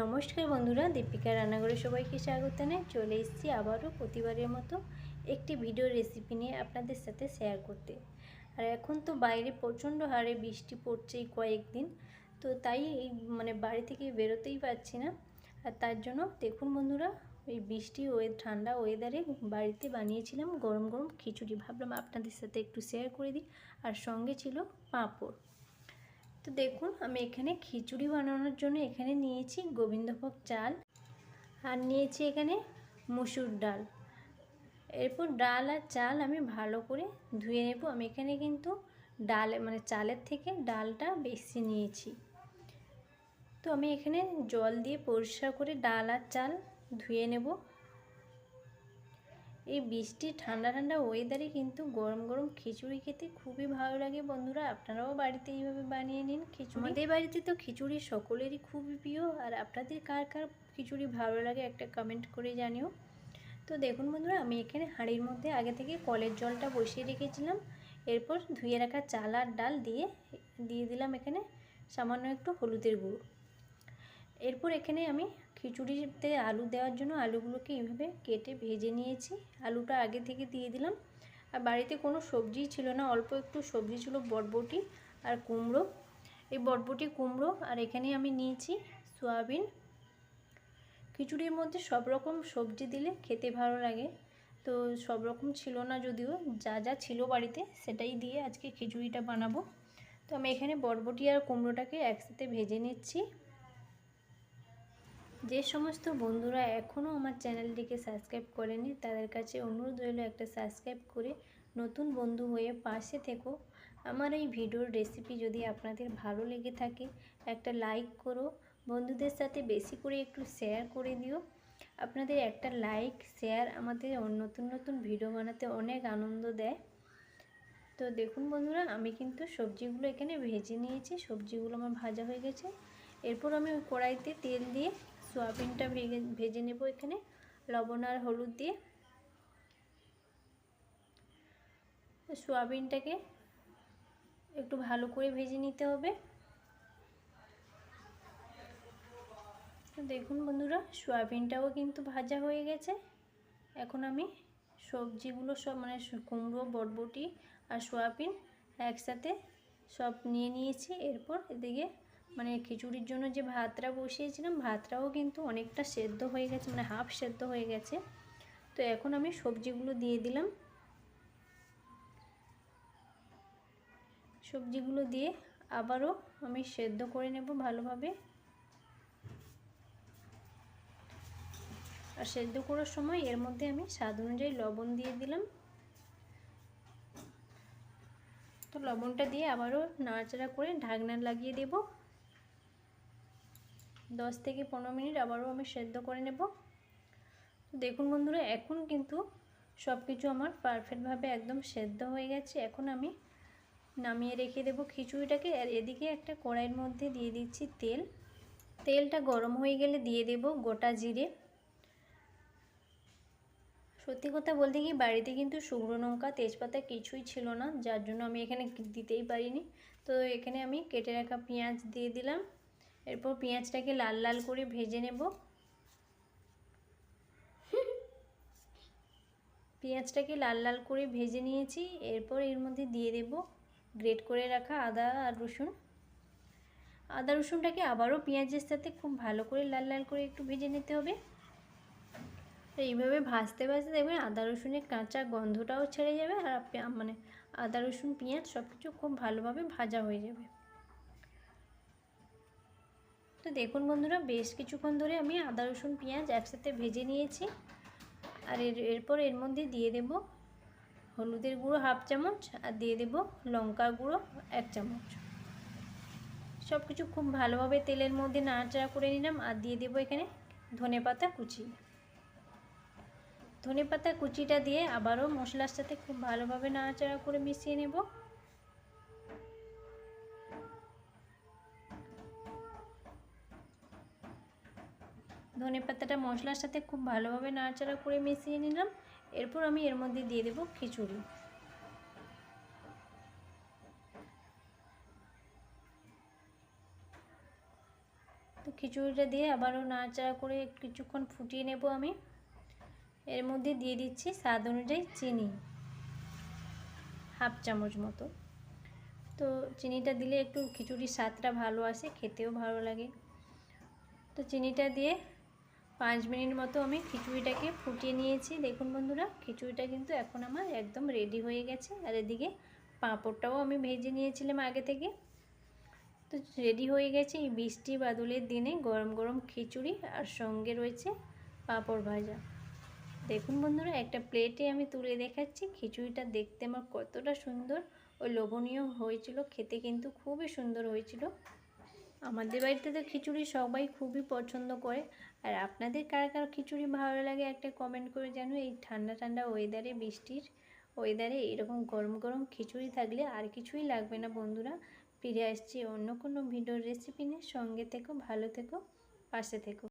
নমস্কার বন্ধুরা দীপিকা রান্নাঘরে সবাইকে স্বাগত জানাই। চলে এসেছি আবারও প্রতিবারের মতো একটি ভিডিও রেসিপি নিয়ে আপনাদের সাথে শেয়ার করতে। আর এখন তো বাইরে প্রচণ্ড হারে বৃষ্টি পড়ছে এই কয়েকদিন, তো তাই এই মানে বাড়ি থেকে বেরোতেই পারছি না। আর তার জন্য দেখুন বন্ধুরা, এই বৃষ্টি ওয়ে, ঠান্ডা ওয়েদারে বাড়িতে বানিয়েছিলাম গরম গরম খিচুড়ি। ভাবলাম আপনাদের সাথে একটু শেয়ার করে দিই। আর সঙ্গে ছিল পাঁপড়। তো দেখুন, আমি এখানে খিচুড়ি বানানোর জন্য এখানে নিয়েছি গোবিন্দভোগ চাল আর নিয়েছি এখানে মুসুর ডাল। এরপর ডাল আর চাল আমি ভালো করে ধুয়ে নেব। আমি এখানে কিন্তু ডাল মানে চালের থেকে ডালটা বেশি নিয়েছি। তো আমি এখানে জল দিয়ে পরিষ্কার করে ডাল আর চাল ধুয়ে নেব। এই বৃষ্টি, ঠান্ডা ঠান্ডা ওয়েদারে কিন্তু গরম গরম খিচুড়ি খেতে খুবই ভালো লাগে বন্ধুরা। আপনারাও বাড়িতে এইভাবে বানিয়ে নিন খিচুড়ি। আমাদের বাড়িতে তো খিচুড়ি সকলেরই খুবই প্রিয়। আর আপনাদের কার কার খিচুড়ি ভালো লাগে একটা কমেন্ট করে জানিও। তো দেখুন বন্ধুরা, আমি এখানে হাঁড়ির মধ্যে আগে থেকে কলের জলটা বসিয়ে রেখেছিলাম। এরপর ধুয়ে রাখা চাল আর ডাল দিয়ে দিয়ে দিলাম এখানে সামান্য একটু হলুদের গুঁড়ো। এরপর এখানে আমি খিচুড়িতে আলু দেওয়ার জন্য আলুগুলোকে এইভাবে কেটে ভেজে নিয়েছি। আলুটা আগে থেকে দিয়ে দিলাম। আর বাড়িতে কোনো সবজি ছিল না, অল্প একটু সবজি ছিল বটবটি আর কুমড়ো। এই বটবটি, কুমড়ো আর এখানে আমি নিয়েছি সয়াবিন। খিচুড়ির মধ্যে সব রকম সবজি দিলে খেতে ভালো লাগে। তো সব রকম ছিল না যদিও, যা যা ছিল বাড়িতে সেটাই দিয়ে আজকে খিচুড়িটা বানাবো। তো আমি এখানে বটবটি আর কুমড়োটাকে একসাথে ভেজে নিচ্ছি। যে সমস্ত বন্ধুরা এখনও আমার চ্যানেলটিকে সাবস্ক্রাইব করেনি, তাদের কাছে অনুরোধ রইল একটা সাবস্ক্রাইব করে নতুন বন্ধু হয়ে পাশে থেকো। আমার এই ভিডিওর রেসিপি যদি আপনাদের ভালো লেগে থাকে, একটা লাইক করো, বন্ধুদের সাথে বেশি করে একটু শেয়ার করে দিও। আপনাদের একটা লাইক শেয়ার আমাদের নতুন নতুন ভিডিও বানাতে অনেক আনন্দ দেয়। তো দেখুন বন্ধুরা, আমি কিন্তু সবজিগুলো এখানে ভেজে নিয়েছি, সবজিগুলো আমার ভাজা হয়ে গেছে। এরপর আমি কড়াইতে তেল দিয়ে সোয়াবিনটা ভেজে ভেজে নেব এখানে। লবণ আর হলুদ দিয়ে। সোয়াবিনটাকে একটু ভালো করে ভেজে নিতে হবে। দেখুন বন্ধুরা, সোয়াবিনটাও কিন্তু ভাজা হয়ে গেছে। এখন আমি সবজিগুলো সব মানে কুমড়ো বটবটি আর সোয়াবিন একসাথে সব নিয়ে নিয়েছি। এরপর এদিকে মানে খিচুড়ির জন্য যে ভাতটা বসিয়েছিলাম, ভাতটাও কিন্তু অনেকটা সেদ্ধ হয়ে গেছে মানে হাফ সেদ্ধ হয়ে গেছে। তো এখন আমি সবজিগুলো দিয়ে দিলাম। সবজিগুলো দিয়ে আবারও আমি সেদ্ধ করে নেব ভালোভাবে। আর সেদ্ধ করার সময় এর মধ্যে আমি স্বাদ অনুযায়ী লবণ দিয়ে দিলাম। তো লবণটা দিয়ে আবারও নাড়াচাড়া করে ঢাকনা লাগিয়ে দেব। দশ থেকে পনেরো মিনিট আবারও আমি সেদ্ধ করে নেব। দেখুন বন্ধুরা, এখন কিন্তু সব কিছু আমার পারফেক্টভাবে একদম সেদ্ধ হয়ে গেছে। এখন আমি নামিয়ে রেখে দেব খিচুড়িটাকে। আর এদিকে একটা কড়াইয়ের মধ্যে দিয়ে দিচ্ছি তেল। তেলটা গরম হয়ে গেলে দিয়ে দেব গোটা জিরে। সত্যি কথা বলতে কি, বাড়িতে কিন্তু শুকনো লঙ্কা, তেজপাতা কিছুই ছিল না, যার জন্য আমি এখানে দিতেই পারিনি। তো এখানে আমি কেটে রাখা পেঁয়াজ দিয়ে দিলাম। এরপর পেঁয়াজটাকে লাল লাল করে ভেজে নেব। পেঁয়াজটাকে লাল লাল করে ভেজে নিয়েছি, এরপর এর মধ্যে দিয়ে দেব গ্রেট করে রাখা আদা আর রসুন। আদা রসুনটাকে আবারও পেঁয়াজের সাথে খুব ভালো করে লাল লাল করে একটু ভেজে নিতে হবে। এইভাবে ভাজতে ভাজতে দেখবেন আদা রসুনের কাঁচা গন্ধটাও ছেড়ে যাবে আর মানে আদা রসুন, পেঁয়াজ সব কিছু খুব ভালোভাবে ভাজা হয়ে যাবে। তো দেখুন বন্ধুরা, বেশ কিছুক্ষণ ধরে আমি আদা, রসুন, পেঁয়াজ একসাথে ভেজে নিয়েছি। আর এর, এরপর এর মধ্যে দিয়ে দেব হলুদের গুঁড়ো হাফ চামচ আর দিয়ে দেব লঙ্কার গুঁড়ো এক চামচ। সব কিছু খুব ভালোভাবে তেলের মধ্যে নাড়াচাড়া করে নিলাম আর দিয়ে দেবো এখানে ধনে পাতা কুচি। ধনে পাতা কুচিটা দিয়ে আবারও মশলার সাথে খুব ভালোভাবে নাড়াচাড়া করে মিশিয়ে নেব। ধনে পাতাটা মশলার সাথে খুব ভালোভাবে নাড়াচাড়া করে মিশিয়ে নিলাম। এরপর আমি এর মধ্যে দিয়ে দেব খিচুড়ি। তো খিচুড়িটা দিয়ে আবারও নাড়াচাড়া করে কিছুক্ষণ ফুটিয়ে নেব আমি। এর মধ্যে দিয়ে দিচ্ছি স্বাদ অনুযায়ী চিনি, হাফ চামচ মতো। তো চিনিটা দিলে একটু খিচুড়ির স্বাদটা ভালো আসে, খেতেও ভালো লাগে। তো চিনিটা দিয়ে পাঁচ মিনিট মতো আমি খিচুড়িটাকে ফুটিয়ে নিয়েছি। দেখুন বন্ধুরা, খিচুড়িটা কিন্তু এখন আমার একদম রেডি হয়ে গেছে। আর এদিকে পাঁপড়টাও আমি ভেজে নিয়েছিলাম আগে থেকে। তো রেডি হয়ে গেছে এই বৃষ্টি বাদলের দিনে গরম গরম খিচুড়ি আর সঙ্গে রয়েছে পাঁপড় ভাজা। দেখুন বন্ধুরা, একটা প্লেটে আমি তুলে দেখাচ্ছি। খিচুড়িটা দেখতে আমার কতটা সুন্দর ও লোভনীয় হয়েছিল, খেতে কিন্তু খুবই সুন্দর হয়েছিল। আমাদের বাড়িতে তো খিচুড়ি সবাই খুবই পছন্দ করে। আর আপনাদের কার কার খিচুড়ি ভালো লাগে একটা কমেন্ট করে জানো? এই ঠান্ডা ঠান্ডা ওয়েদারে বৃষ্টির ওয়েদারে এরকম গরম গরম খিচুড়ি থাকলে আর কিছুই লাগবে না বন্ধুরা। ফিরে আসছি অন্য কোনো ভিডিওর রেসিপি নিয়ে। সঙ্গে থেকো, ভালো থেকো, পাশে থেকো।